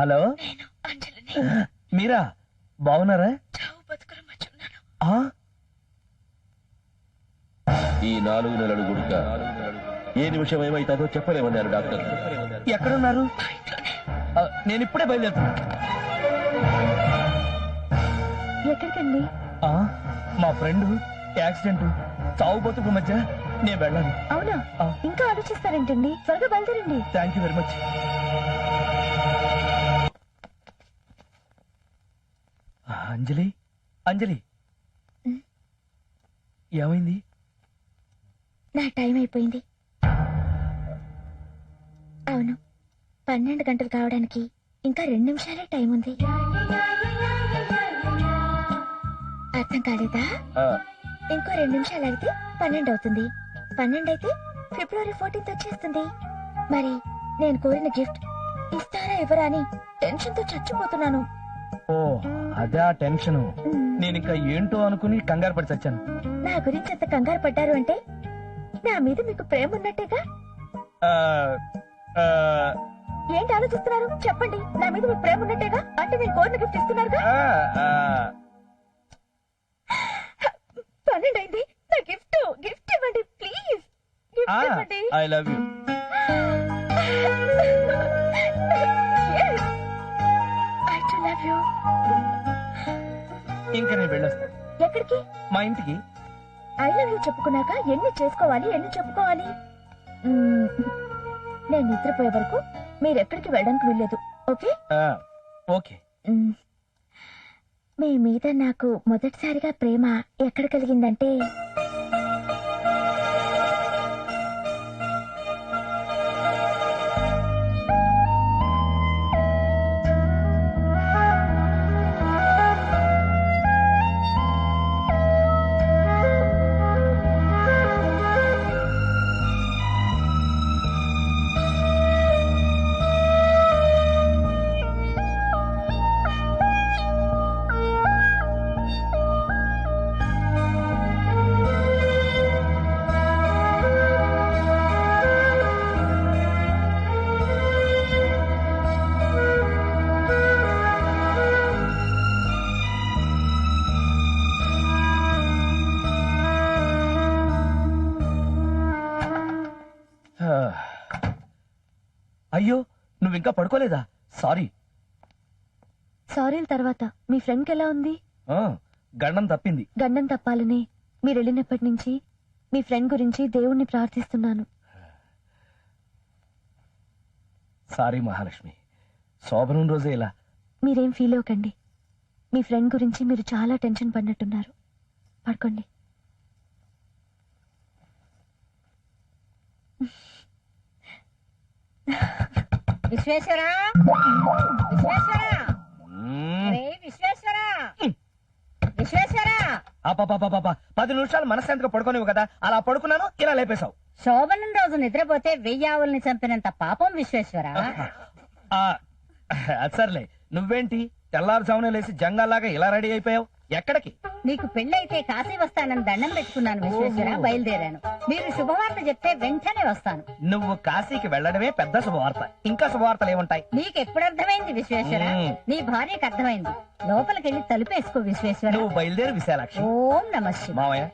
Hello? మీరా? బాగున్నారా? ఈ నాలుగు నెలలు గుడుక ఏ నిమిషం ఏమైతుందో చెప్పలేమన్నారు డాక్టర్. ఎక్కడున్నారు? నేను ఇప్పుడే ఎక్కడికండి? ఆ, మా ఫ్రెండ్ యాక్సిడెంట్ చావు బతుకు మధ్య నేను వెళ్ళాలి. అవునా? ఆ. ఇంకా ఆలోచిస్తారేంటండి? త్వరగా బయలుదేరండి. Thank you very much. Anjali? Anjali. ఏమైంది? నా టైం అయిపోయింది. అవును పన్నెండు గంటలు కావడానికి ఇంకా రెండు నిమిషాలే టైం ఉంది. అర్థం కాలేదా? ఇంకో రెండు నిమిషాలు అయితే పన్నెండు అవుతుంది. పన్నెండు అయితే ఫిబ్రవరి ఫోర్టీన్త్ వచ్చేస్తుంది. మరి నేను కోరిన గిఫ్ట్ ఇస్తారా ఇవ్వరా అని టెన్షన్తో చచ్చిపోతున్నాను. ఓ అదే ఆ టెన్షన్. నేను ఇంకా ఏంటో అనుకుని కంగారు పడి చచ్చాను. నా గురించి అంత కంగారు పడ్డారు అంటే నా మీద మీకు ప్రేమ ఉన్నట్టేగా? ఏంటి ఆలోచిస్తున్నారు? చెప్పండి. నా మీద మీకు ప్రేమ ఉన్నట్టేగా? అంటే నేను కోరిన గిఫ్ట్ ఇస్తున్నారుగా. పన్నెండు అయింది నా గిఫ్ట్ గిఫ్ట్ ఇవ్వండి ప్లీజ్. గిఫ్ట్ ఇవ్వండి. I love you. ఇంకా నేను వెళ్ళొస్తాను ఎక్కడికి? మా ఇంటికి. ఐ లవ్ యూ చెప్పుకున్నాక ఎన్ని చేసుకోవాలి ఎన్ని చెప్పుకోవాలి? మ్మ్. నేను నిద్రపోయే వరకు మీరు ఎక్కడికి వెళ్ళడానికి వీల్లేదు ఓకే? ఆ, ఓకే. మ్మ్. మీ మీద నాకు మొదటిసారిగా ప్రేమ ఎక్కడ కలిగిందంటే అయ్యో నువ్వు ఇంకా పడుకోలేదా? సారీ. సారీల తర్వాత మీ ఫ్రెండ్కి ఎలా ఉంది? ఆ, గండం తప్పింది. గండం తప్పాలని మీరు వెళ్ళినప్పటి నుంచి మీ ఫ్రెండ్ గురించి దేవుణ్ణి ప్రార్థిస్తున్నాను. సారీ మహాలక్ష్మి. శోభనం రోజే ఇలా. మీరేం ఫీల్ అవ్వకండి. మీ ఫ్రెండ్ గురించి మీరు చాలా టెన్షన్ పడినట్టున్నారు. పడుకోండి. విశ్వేశ్వర? విశ్వేశ్వర. రే విశ్వేశ్వర? విశ్వేశ్వర? అబ్బబ్బబ్బబ్బబ్బ. పది నిమిషాలు మనశ్శాంతిగా పడుకోనివ్వు కదా. అలా పడుకున్నాను ఇలా లేపేశావు. శోభనం రోజు నిద్రపోతే వెయ్యావుల్ని చంపినంత పాపం విశ్వేశ్వర? ఆ, అది సర్లే. నువ్వేంటి? తెల్లారుజామున లేసి జంగాల్లాగా ఇలా రెడీ అయిపోయావు? ఎక్కడికి? నీకు పెళ్ళైతే కాశీ వస్తానని దండం పెట్టుకున్నాను విశ్వేశ్వర. బయలుదేరాను. మీరు శుభవార్త చెప్తే వెంటనే వస్తాను. నువ్వు కాశీకి వెళ్ళడమే పెద్ద శుభవార్త. ఇంకా శుభవార్తలు ఏముంటాయి? నీకెప్పుడు అర్థమైంది విశ్వేశ్వర? మ్మ్. నీ భార్యకు అర్థమైంది. లోపలికెళ్ళి తలుపేసుకో విశ్వేశ్వర. నువ్వు బయలుదేరి విశాలాక్షి. ఓం నమ శివాయ. మావయ్య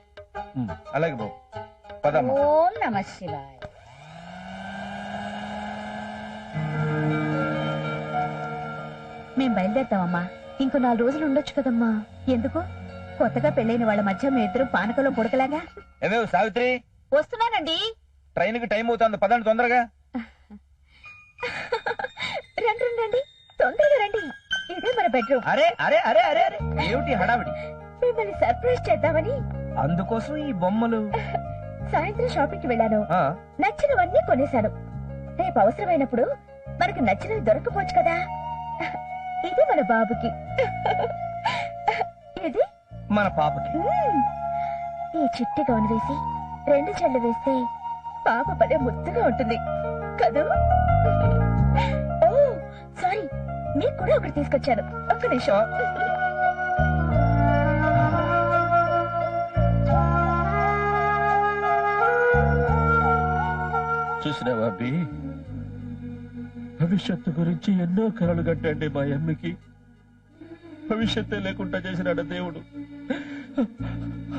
ఉమ్, అలాగే బాబు. పదమ్మా. ఓం నమ శివాయ. మేం బయలుదేరుతామమ్మా. ఇంకో నాలుగు రోజులు ఉండొచ్చు కదమ్మా. ఎందుకు? కొత్తగా పెళ్ళైన వాళ్ళ మధ్య మీ ఇద్దరు పానకంలో పుడకలాగా? ఏమే సావిత్రి? వస్తున్నానండి. ట్రైన్కి టైం అవుతుంది పదండి తొందరగా. రండి రండి రండి. తొందరగా రండి. ఇదే మన బెడ్రూమ్ అరే అరే అరే అరే అరే. ఏమిటి హడావిడి? మిమ్మల్ని సర్ప్రైజ్ చేద్దామని. అందుకోసం ఈ బొమ్మలు. సాయంత్రం షాపింగ్కి వెళ్ళాను. ఆ. నచ్చినవన్నీ కొనేశాను. రేపు అవసరమైనప్పుడు మనకు నచ్చినవి దొరకపోవచ్చు కదా. ఇది మన బాబుకి. ఇది మన పాపకి. మ్మ్. ఈ చిట్టి గౌన్ వేసి రెండు చెళ్ళు వేస్తే పాప భలే ముద్దుగా ఉంటుంది. కదూ? ఓ సారీ మీకు కూడా ఒకటి తీసుకొచ్చాను. ఒక్క నిమిషం. చూసినావా అబ్బి? భవిష్యత్తు గురించి ఎన్నో కలలు కట్టండి మా అమ్మకి. భవిష్యత్తే లేకుండా చేసినాడు దేవుడు.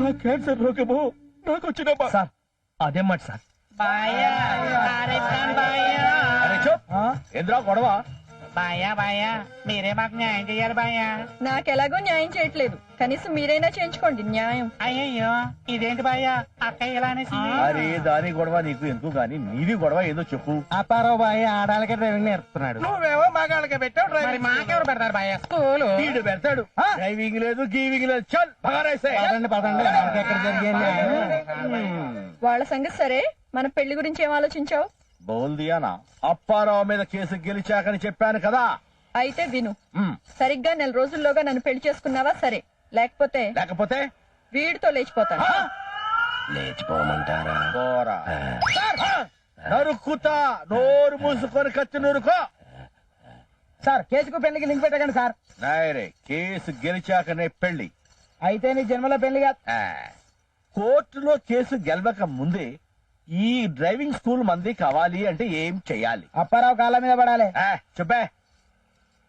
ఆ క్యాన్సర్ రోగము నాకు వచ్చిన సార్ అదే మాట సార్. బాయా పారేస్తాను బాయా. అరే చూప్ ఏంద్రా గొడవ? బాయా బాయా మీరే మాకు న్యాయం చేయాలి బాయా నాకెలాగో న్యాయం చేయట్లేదు. కనీసం మీరైనా చేయించుకోండి న్యాయం. అయ్యయ్యో ఇదేంటి బాయా అక్క ఇలా అనేసి అరే దాని గొడవ నీకు ఎందుకు గాని నీది గొడవ ఏదో చెప్పు. అప్పారావు బాయ్ ఆడాలకే డ్రైవింగ్ నేర్పుతున్నాడు. నువ్వేమో మగాళ్ళకి పెట్టావు మరి మాకెవరు పెడతారు బాయా స్కూలు. వీడు పెడతాడు. డ్రైవింగ్ లేదు గీవింగ్ లేదు. చల్ పదండి పదండి. మనకి ఎక్కడ జరిగింది వాళ్ళ సంగతి సరే. మన పెళ్ళి గురించి ఏం ఆలోచించావు? బోల్ దియానా అప్పారావు మీద కేసు గెలిచాకని చెప్పాను కదా. అయితే విను. మ్, సరిగ్గా నెల రోజుల్లోగా నన్ను పెళ్ళి చేసుకున్నావా? సరే. లేకపోతే లేకపోతే? వీడితో లేచిపోతాను. లేచిపోమంటారా? పోరా. నరుక్కుతా. నోరు మూసుకొని కత్తి నూరుకో. సార్ కేసుకు పెళ్ళికి లింక్ పెట్టకండి సార్. నాయరే కేసు గెలిచాకనే పెళ్ళి. అయితే నీ జన్మలో పెళ్ళి కాదు. ఆ, కోర్టులో కేసు గెలవక ముందే ఈ డ్రైవింగ్ స్కూల్ మంది కావాలి అంటే ఏం చెయ్యాలి అప్పారావు కాళ్ళ మీద పడాలి. ఆ, చెప్పే.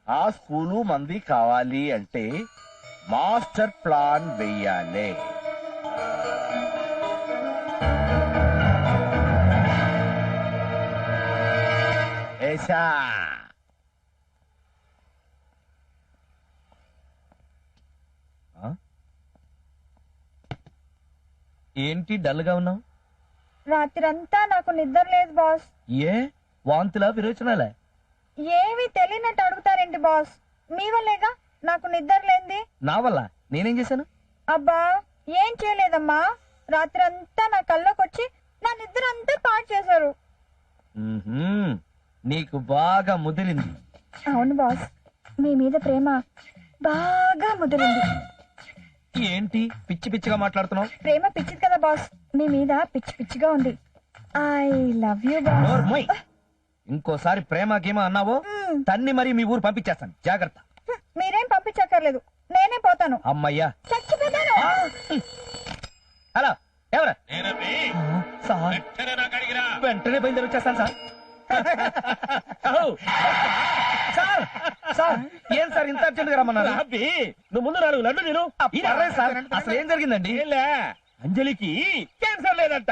ఆ స్కూలు మంది కావాలి అంటే మాస్టర్ ప్లాన్ వెయ్యాలి ఏసా ఆ? ఏంటి డల్గా ఉన్నావు? రాత్రంతా నాకు నిద్ర లేదు బాస్. ఏ? వాంతులా విరోచనాలే? ఏమీ తెలియనట్టు అడుగుతారేంటి బాస్? మీ వల్లేగా? నాకు నిద్ర లేంది. నా వల్ల? నేనేం చేశాను? అబ్బా ఏం చేయలేదమ్మా. రాత్రంతా నా కల్లోకి వచ్చి నా నిద్ర అంతా పాడు చేశారు. నీకు బాగా ముదిరింది. అవును బాస్. మీ మీద ప్రేమ బాగా ముదిరింది. ఏంటి? పిచ్చి పిచ్చిగా మాట్లాడుతున్నావు? ప్రేమ పిచ్చిది కదా బాస్. మీ మీద పిచ్చి పిచ్చిగా ఉంది. I love you. ఇంకోసారి ప్రేమ గీమ అన్నావో తన్ని మరి మీ ఊరు పంపించేస్తాను. జాగ్రత్త. మీరేం పంపించక్కర్లేదు. నేనే పోతాను. అమ్మయ్యా. చచ్చిపోతాను. హలో ఎవరు? సార్. వెంటనే బయలుదేరి వచ్చేస్తాను సార్. సార్ సార్ ఏం సార్ ఇంత అర్జెంట్గా రమ్మన్నారు? నువ్వు ముందు నాలుగు లడ్డు నేను అసలు ఏం జరిగిందండి? ఏంలే, అంజలికి క్యాన్సర్ లేదంట.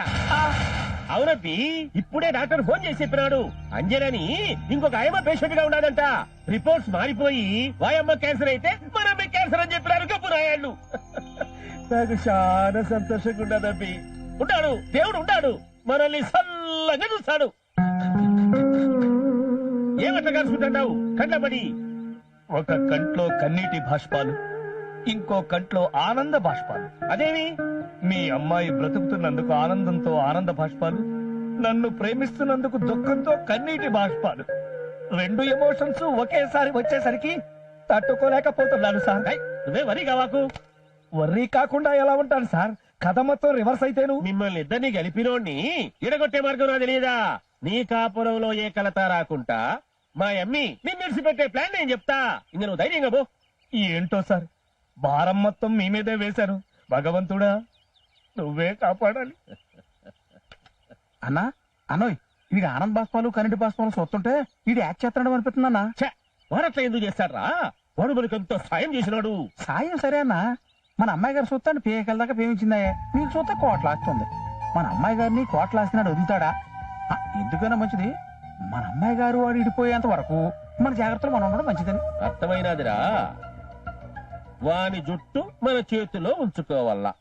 అవునప్పి ఇప్పుడే డాక్టర్ ఫోన్ చేసి చెప్పినాడు. అంజలని ఇంకొక ఆయమ్మ పేషెంట్గా ఉన్నాడంట రిపోర్ట్స్ మారిపోయి వాయమ్మ క్యాన్సర్ అయితే మనమ్మ క్యాన్సర్ అని చెప్పినారు కప్పు నాయాళ్ళు. నాకు చాలా సంతోషంగా ఉండదప్పి ఉంటాడు దేవుడు ఉంటాడు మనల్ని సల్లంగా చూస్తాడు. ఏమట్లా కలుసుకుంటావు కంటపడి ఒక కంట్లో కన్నీటి బాష్పాలు ఇంకో కంట్లో ఆనంద బాష్పాలు. అదేమి? మీ అమ్మాయి బ్రతుకుతున్నందుకు ఆనందంతో ఆనంద బాష్పాలు నన్ను ప్రేమిస్తున్నందుకు దుఃఖంతో కన్నీటి బాష్పాలు రెండు ఎమోషన్స్ ఒకేసారి వచ్చేసరికి తట్టుకోలేకపోతున్నాను సార్. నువ్వే వరి కావాకు వర్రీ కాకుండా ఎలా ఉంటాను సార్? కథ మొత్తం రివర్స్ అయితేను. మిమ్మల్ని ఇద్దరిని గెలిపినోడిని ఎడగొట్టే మార్గం నా తెలియదా? నీ కాపురంలో ఏ కలత రాకుండా మా అమ్మి నిన్ను పెట్టే ప్లాన్ నేను చెప్తా. ఇంక నువ్వు ధైర్యంగా పో. ఏంటో సార్? భారం మొత్తం మీ మీదే వేశాను. భగవంతుడా నువ్వే కాపాడాలి. అన్నా అన్నోయ్ ఇది ఆనంద్ బాష్పాలు కరెంటు బాష్పాలు చూస్తుంటే ఇది యాక్ట్ చేస్తున్నాడు అనిపిస్తుందన్నా ఛ, ఎందుకు చేస్తాడ్రా? వాడు మనకెంతో సాయం చేసినాడు. సాయం సరే అన్నా. మన అమ్మాయి గారు చూస్తాను పేకల దాకా పేమించిందా నీకు చూస్తే కోట్లాస్తుంది. మన అమ్మాయి గారిని కోట్లాస్తున్నాడు వదులుతాడా? ఆ, ఎందుకైనా మంచిది? మన అమ్మాయి గారు వాడు ఇడిపోయేంత వరకు మన జాగ్రత్తలు మనం ఉండడం మంచిదని. అర్థమైనదిరా. వాని జుట్టు మన చేతిలో ఉంచుకోవాలా.